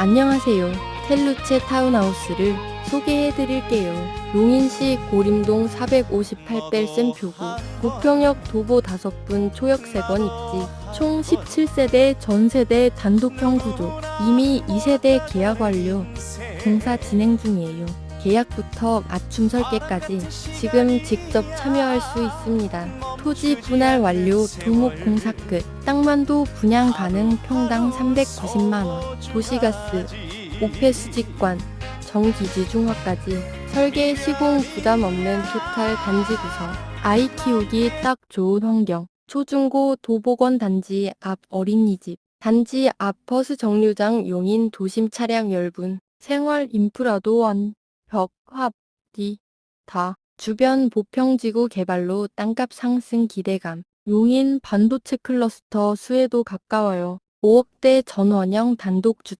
안녕하세요. 텔루체 타운하우스를 소개해 드릴게요. 용인시 고림동 458벨센 표구, 부평역 도보 5분 초역 3건 입지, 총 17세대 전세대 단독형 구조, 이미 2세대 계약 완료, 공사 진행 중이에요. 계약부터 맞춤 설계까지 지금 직접 참여할 수 있습니다. 토지 분할 완료, 두목 공사 끝, 땅만도 분양 가능 평당 390만 원, 도시가스, 오페스 직관, 정기지 중화까지 설계 시공 부담 없는 토탈 단지 구성, 아이 키우기 딱 좋은 환경, 초중고 도보건 단지 앞 어린이집, 단지 앞 버스 정류장 용인 도심 차량 열분, 생활 인프라도 완, 벽, 합, 디, 다. 주변 보평지구 개발로 땅값 상승 기대감. 용인 반도체 클러스터 수에도 가까워요. 5억대 전원형 단독주택.